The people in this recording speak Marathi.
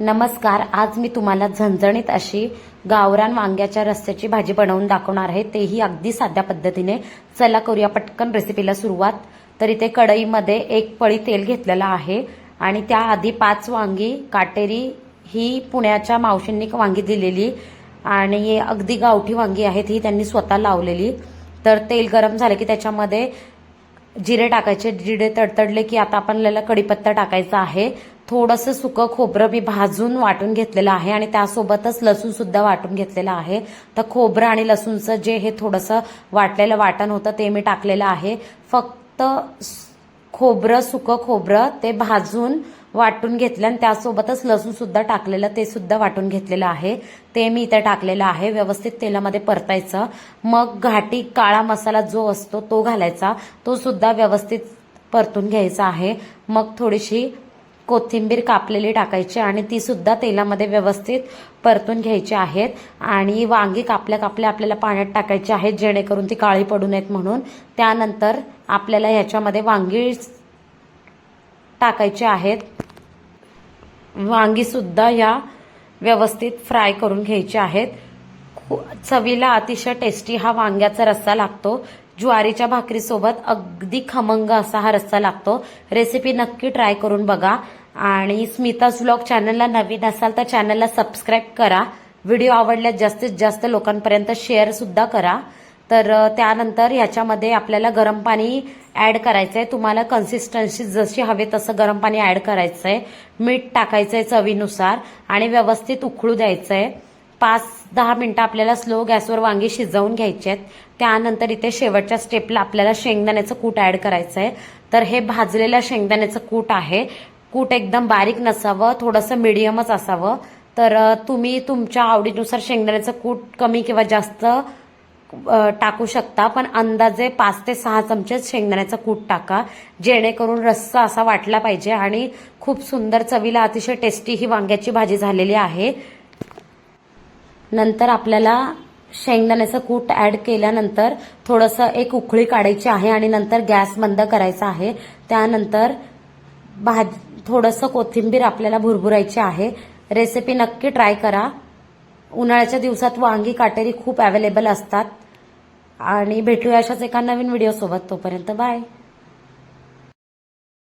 नमस्कार आज मी तुम्हाला झणझणीत अशी गावरान वांग्याच्या रस्त्याची भाजी बनवून दाखवणार आहे. तेही अगदी साध्या पद्धतीने. चला करूया पटकन रेसिपीला सुरुवात. तर इथे कढईमध्ये एक पळी तेल घेतलेलं आहे आणि त्याआधी पाच वांगी काटेरी ही पुण्याच्या मावशींनी वांगी दिलेली आणि अगदी गावठी वांगी आहेत ही त्यांनी स्वतः लावलेली. तर तेल गरम झालं की त्याच्यामध्ये जिरे टाकायचे जिरे तडतडले की आता आपल्याला कढीपत्ता टाकायचा आहे. थोडंसं सुकं खोबरं मी भाजून वाटून घेतलेलं आहे आणि त्यासोबतच लसूण सुद्धा वाटून घेतलेलं आहे. तर खोबरं आणि लसूणचं जे हे थोडंसं वाटलेलं वाटण होतं ते मी टाकलेलं आहे. फक्त खोबरं सुकं खोबरं ते भाजून वाटून घेतलं आणि त्यासोबतच लसूण सुद्धा टाकलेलं ते सुद्धा वाटून घेतलेलं आहे. ते मी इथे टाकलेलं आहे. व्यवस्थित तेलामध्ये परतायचं. मग घाटी काळा मसाला जो असतो तो घालायचा. तो सुद्धा व्यवस्थित परतून घ्यायचा आहे. मग थोडीशी कोथिंबीर कापलेली टाकायची आणि ती सुद्धा तेलामध्ये व्यवस्थित परतून घ्यायची आहेत. आणि वांगी कापल्या कापल्या आपल्याला पाण्यात टाकायची आहेत जेणेकरून ती काळी पडू नयेत म्हणून. त्यानंतर आपल्याला ह्याच्यामध्ये वांगी टाकायचे आहेत. वांगी सुद्धा या व्यवस्थित फ्राय करून घ्यायचे आहेत. चवीला अतिशय टेस्टी हा वांग्याचा रस्सा लागतो. ज्वारीच्या भाकरीसोबत अगदी खमंग असा हा रस्सा लागतो. रेसिपी नक्की ट्राय करून बघा. आणि स्मिताज व्लॉग चॅनलला नवीन असाल तर चॅनलला सबस्क्राईब करा. व्हिडिओ आवडल्यास जास्तीत जास्त लोकांपर्यंत शेअर सुद्धा करा. तर त्यानंतर ह्याच्यामध्ये आपल्याला गरम पाणी ऍड करायचंय. तुम्हाला कन्सिस्टन्सी जशी हवे तसं गरम पाणी ऍड करायचंय. मीठ टाकायचंय चवीनुसार. आणि व्यवस्थित उकळू द्यायचंय. पाच दहा मिनटं आपल्याला स्लो गॅसवर वांगी शिजवून घ्यायचे आहेत. त्यानंतर इथे शेवटच्या स्टेपला आपल्याला शेंगदाण्याचं कूट ऍड करायचं आहे. तर हे भाजलेलं शेंगदाण्याचं कूट आहे. कूट एकदम बारीक नसावं थोडंसं मिडियमच असावं. तर तुम्ही तुमच्या आवडीनुसार शेंगदाण्याचं कूट कमी किंवा जास्त टाकू शकता. पण अंदाजे पाच ते सहा चमचे शेंगदाण्याचं कूट टाका. जेणेकरून रस्सा असा वाटला पाहिजे आणि खूप सुंदर चवीला अतिशय टेस्टी ही वांग्याची भाजी झालेली आहे. नंतर आपल्याला शेंगदाण्याचं कूट ऍड केल्यानंतर थोडंसं एक उकळी काढायची आहे आणि नंतर गॅस बंद करायचा आहे. त्यानंतर भाज थोडंसं कोथिंबीर आपल्याला भुरभुरायची आहे. रेसिपी नक्की ट्राय करा. उन्हाळ्याच्या दिवसात वांगी काटेरी खूप अवेलेबल असतात. आणि भेटूया अशाच एका नवीन व्हिडिओसोबत तोपर्यंत बाय